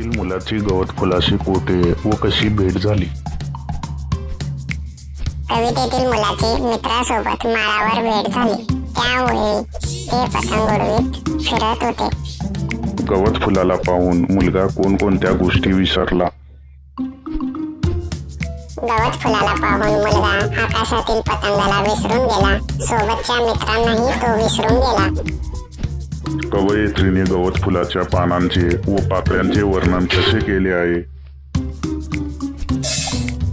कवितेतील मुलाची गवत फुलाशी कोठे व कशी भेट झाली? कवितेतील मुलाची मित्रासोबत माळावर भेट झाली. त्यावेळी ते पतंग उडवीत फिरत होते. गवत फुलाला पाहून मुलगा कोणकोणत्या गोष्टी विसरला? गवत फुलाला पाहून मुलगा आकाशातील पतंगाला विसरून गेला. सोबतच्या मित्रांनाही तो विसरून गेला. कवयित्रीने गवत फुलाच्या पानांचे व पाकळ्यांचे वर्णन कसे केले आहे?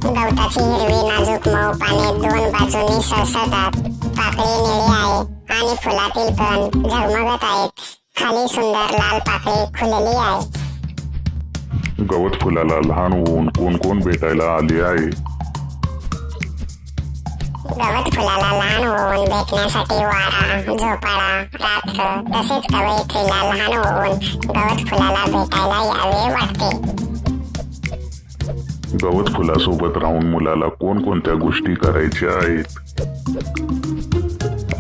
गवताची हिरवी नाजूक मऊ पाने दोन बाजूंनी सळसळतात. पाकळी निळी आहे आणि फुलातील कण झगमगत आहेत. खाली सुंदर लाल पाकळी खुलली आहे. गवत फुलाला लहान होऊन कोण कोण भेटायला आले आहे? गवत फुलाला लहान होऊन भेटण्यासाठी वारा झोपाळा रात्र तसेच कवयित्रीला लहान होऊन गवत फुलाला भेटायला यावे वाटते. गवत फुलासोबत राहून मुलाला कोणकोणत्या गोष्टी करायच्या आहेत?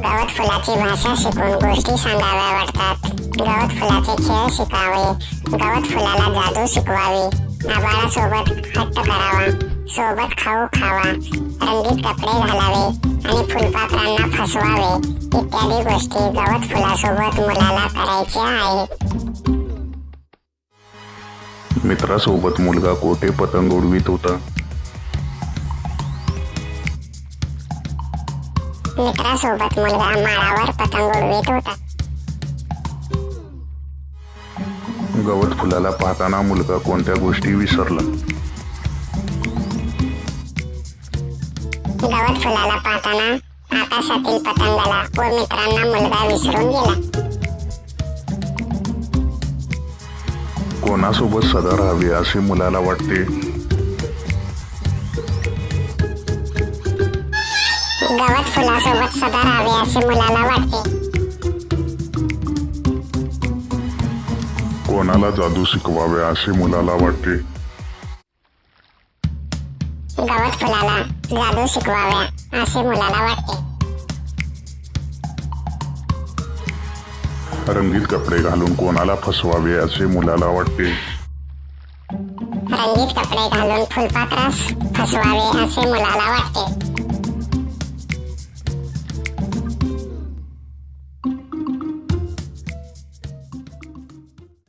गवत फुलाची भाषा शिकून गोष्टी सांगाव्या वाटतात. गवत फुलाचे खेळ शिकावे. गवत फुलाला जादू शिकवावी. आबाळासोबत हट्ट करावा. सोबत खाऊ खावा. रंगीत कपडे घालावे आणि फुलपाखरांना फसवावे. इत्यादी गोष्टी गवत फुलासोबत मुलाला करायच्या आहेत मित्रासोबत मुलगा कोठे पतंग उडवीत होता? मित्रासोबत मुलगा माळावर पतंग उडवीत होता. गवत फुलाला पाहताना मुलगा कोणत्या गोष्टी विसरला? गवत फुलाला पाहताना आकाशातील पतंगाला व मित्रांना मुलगा विसरून गेला? कोणासोबत सदा राहावे असे मुलाला वाटते? गवत फुलासोबत सदा राहावे असे मुलाला वाटते. कोणाला जादू शिकवावे असे मुलाला वाटते? गवत फुलाला जादू शिकवाव्या असे मुलाला वाटते. रंगीत कपडे घालून कोणाला फसवावे असे मुलाला वाटते. रंगीत कपडे घालून फुलपाखरास फसवावे असे मुलाला वाटते.